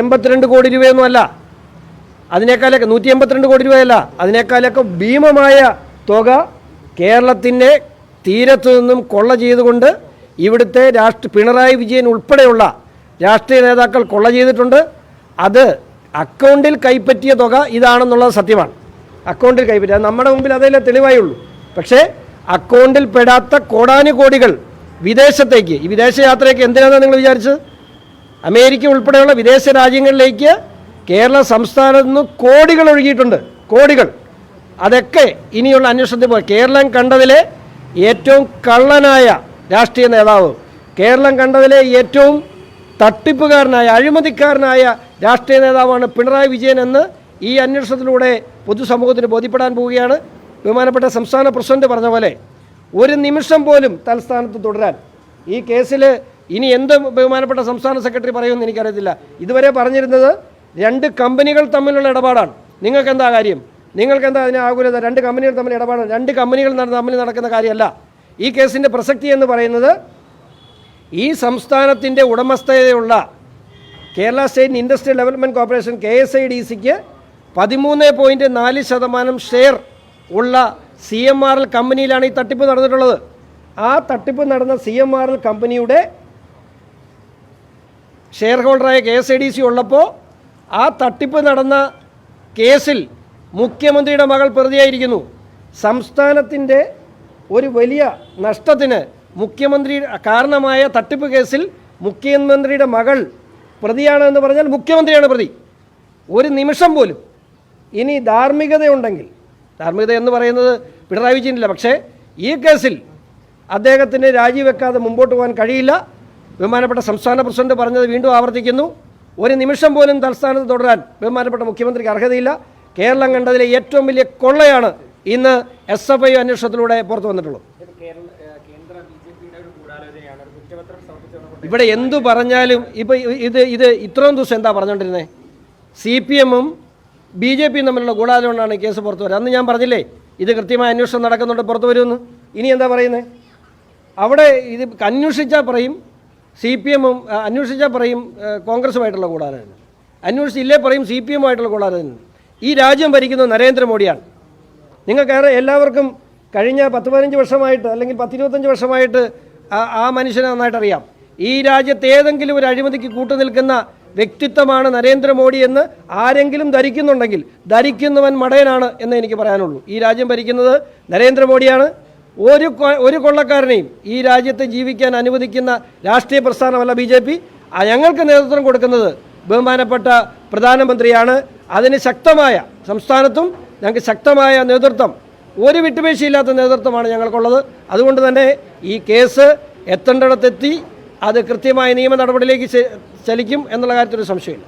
എൺപത്തിരണ്ട് കോടി രൂപയൊന്നും അല്ല. അതിനേക്കാളൊക്കെ നൂറ്റി എൺപത്തിരണ്ട് കോടി രൂപയല്ല. അതിനേക്കാളൊക്കെ ഭീമമായ തുക കേരളത്തിന്റെ തീരത്തു നിന്നും കൊള്ള ചെയ്തുകൊണ്ട് ഇവിടുത്തെ രാഷ്ട്ര പിണറായി വിജയൻ ഉൾപ്പെടെയുള്ള രാഷ്ട്രീയ നേതാക്കൾ കൊള്ള ചെയ്തിട്ടുണ്ട്. അത് അക്കൗണ്ടിൽ കൈപ്പറ്റിയ തുക ഇതാണെന്നുള്ളത് സത്യമാണ്. അക്കൗണ്ടിൽ കൈപ്പറ്റി അത് നമ്മുടെ മുമ്പിൽ അതല്ലേ തെളിവായേ ഉള്ളൂ പക്ഷേ അക്കൗണ്ടിൽ പെടാത്ത കോടാനുകോടികൾ വിദേശത്തേക്ക് ഈ വിദേശ യാത്രയ്ക്ക് എന്തിനാണെന്ന് നിങ്ങൾ വിചാരിച്ചത്? അമേരിക്ക ഉൾപ്പെടെയുള്ള വിദേശ രാജ്യങ്ങളിലേക്ക് കേരള സംസ്ഥാനത്ത് നിന്ന് കോടികൾ ഒഴുകിയിട്ടുണ്ട്. കോടികൾ. അതൊക്കെ ഇനിയുള്ള അന്വേഷണത്തിൽ പോയി കേരളം കണ്ടതിലെ ഏറ്റവും കള്ളനായ രാഷ്ട്രീയ നേതാവ് കേരളം കണ്ടതിലെ ഏറ്റവും തട്ടിപ്പുകാരനായ അഴിമതിക്കാരനായ രാഷ്ട്രീയ നേതാവാണ് പിണറായി വിജയൻ എന്ന് ഈ അന്വേഷണത്തിലൂടെ പൊതുസമൂഹത്തിന് ബോധ്യപ്പെടാൻ പോവുകയാണ്. ബഹുമാനപ്പെട്ട സംസ്ഥാന പ്രസിഡന്റ് പറഞ്ഞ പോലെ ഒരു നിമിഷം പോലും തലസ്ഥാനത്ത് തുടരാൻ ഈ കേസിൽ ഇനി എന്ത് ബഹുമാനപ്പെട്ട സംസ്ഥാന സെക്രട്ടറി പറയുമെന്ന് എനിക്കറിയത്തില്ല. ഇതുവരെ പറഞ്ഞിരുന്നത് രണ്ട് കമ്പനികൾ തമ്മിലുള്ള ഇടപാടാണ്. നിങ്ങൾക്ക് എന്താ കാര്യം? നിങ്ങൾക്ക് എന്താ അതിന് ആകുലത? രണ്ട് കമ്പനികൾ തമ്മിൽ ഇടപാടാണ്. രണ്ട് കമ്പനികൾ തമ്മിൽ നടക്കുന്ന കാര്യമല്ല. ഈ കേസിന്റെ പ്രസക്തി എന്ന് പറയുന്നത് ഈ സംസ്ഥാനത്തിന്റെ ഉടമസ്ഥതയുള്ള Kerala state industrial development corporation K S I D സിക്ക് പതിമൂന്ന് പോയിന്റ് നാല് ശതമാനം ഷെയർ ഉള്ള സി എം ആർ എൽ കമ്പനിയിലാണ് ഈ തട്ടിപ്പ് നടന്നിട്ടുള്ളത്. ആ തട്ടിപ്പ് നടന്ന സി എം ആർ എൽ കമ്പനിയുടെ share ഹോൾഡറായ K S I D C ഉള്ളപ്പോൾ ആ തട്ടിപ്പ് നടന്ന കേസിൽ മുഖ്യമന്ത്രിയുടെ മകൾ പ്രതിയായിരിക്കുന്നു. സംസ്ഥാനത്തിന്റെ ഒരു വലിയ നഷ്ടത്തിന് മുഖ്യമന്ത്രി കാരണമായ തട്ടിപ്പ് കേസിൽ മുഖ്യമന്ത്രിയുടെ മകൾ പ്രതിയാണെന്ന് പറഞ്ഞാൽ മുഖ്യമന്ത്രിയാണ് പ്രതി. ഒരു നിമിഷം പോലും. ഇനി ധാർമ്മികതയുണ്ടെങ്കിൽ ധാർമ്മികത എന്ന് പറയുന്നത് പിണറായി വിജയനില്ല പക്ഷേ ഈ കേസിൽ അദ്ദേഹത്തിന് രാജിവെക്കാതെ മുമ്പോട്ട് പോകാൻ കഴിയില്ല. ബഹുമാനപ്പെട്ട സംസ്ഥാന പ്രസിഡന്റ് പറഞ്ഞത് വീണ്ടും ആവർത്തിക്കുന്നു. ഒരു നിമിഷം പോലും തലസ്ഥാനത്ത് തുടരാൻ ബഹുമാനപ്പെട്ട മുഖ്യമന്ത്രിക്ക് അർഹതയില്ല. കേരളം കണ്ടതിലെ ഏറ്റവും വലിയ കൊള്ളയാണ് ഇന്ന് എസ് എഫ് ഐ അന്വേഷണത്തിലൂടെ പുറത്തു വന്നിട്ടുള്ളത്. ഇവിടെ എന്തു പറഞ്ഞാലും ഇപ്പോൾ ഇത് ഇത് ഇത്രയും ദിവസം എന്താ പറഞ്ഞുകൊണ്ടിരുന്നത് സി പി എമ്മും ബി ജെ പിയും തമ്മിലുള്ള ഗൂഢാലോചനയാണ് കേസ് പുറത്തു വരിക അന്ന് ഞാൻ പറഞ്ഞില്ലേ ഇത് കൃത്യമായ അന്വേഷണം നടക്കുന്നുണ്ട് പുറത്തു വരുമെന്ന്. ഇനി എന്താ പറയുന്നത് അവിടെ ഇത് അന്വേഷിച്ചാൽ പറയും സി പി എമ്മും അന്വേഷിച്ചാൽ പറയും കോൺഗ്രസുമായിട്ടുള്ള കൂടാലോചന അന്വേഷിച്ചില്ലേ പറയും സി പി എമ്മുമായിട്ടുള്ള കൂടാലോചന ഈ രാജ്യം ഭരിക്കുന്നത് നരേന്ദ്രമോദിയാണ്. നിങ്ങൾക്ക് എല്ലാവർക്കും കഴിഞ്ഞ പത്ത് പതിനഞ്ച് വർഷമായിട്ട് അല്ലെങ്കിൽ പത്തിരുപത്തഞ്ച് വർഷമായിട്ട് ആ- ആ മനുഷ്യനെ നന്നായിട്ട് അറിയാം ഈ രാജ്യത്ത് ഏതെങ്കിലും ഒരു അഴിമതിക്ക് കൂട്ടുനിൽക്കുന്ന വ്യക്തിത്വമാണ് നരേന്ദ്രമോദി എന്ന് ആരെങ്കിലും ധരിക്കുന്നുണ്ടെങ്കിൽ ധരിക്കുന്നവൻ മടയനാണ് എന്ന് എനിക്ക് പറയാനുള്ളൂ. ഈ രാജ്യം ഭരിക്കുന്നത് നരേന്ദ്രമോദിയാണ്. ഒരു ഒരു കൊള്ളക്കാരനെയും ഈ രാജ്യത്ത് ജീവിക്കാൻ അനുവദിക്കുന്ന രാഷ്ട്രീയ പ്രസ്ഥാനമല്ല ബി ജെ പി. ഞങ്ങൾക്ക് നേതൃത്വം കൊടുക്കുന്നത് ബഹുമാനപ്പെട്ട പ്രധാനമന്ത്രിയാണ്. അതിന് ശക്തമായ സംസ്ഥാനത്തും ഞങ്ങൾക്ക് ശക്തമായ നേതൃത്വം ഒരു വിട്ടുവീഴ്ചയില്ലാത്ത നേതൃത്വമാണ് ഞങ്ങൾക്കുള്ളത്. അതുകൊണ്ട് തന്നെ ഈ കേസ് എത്തേണ്ടിടത്തെത്തി അത് കൃത്യമായ നിയമ നടപടിയിലേക്ക് ചലിക്കും എന്നുള്ള കാര്യത്തിൽ ഒരു സംശയമില്ല.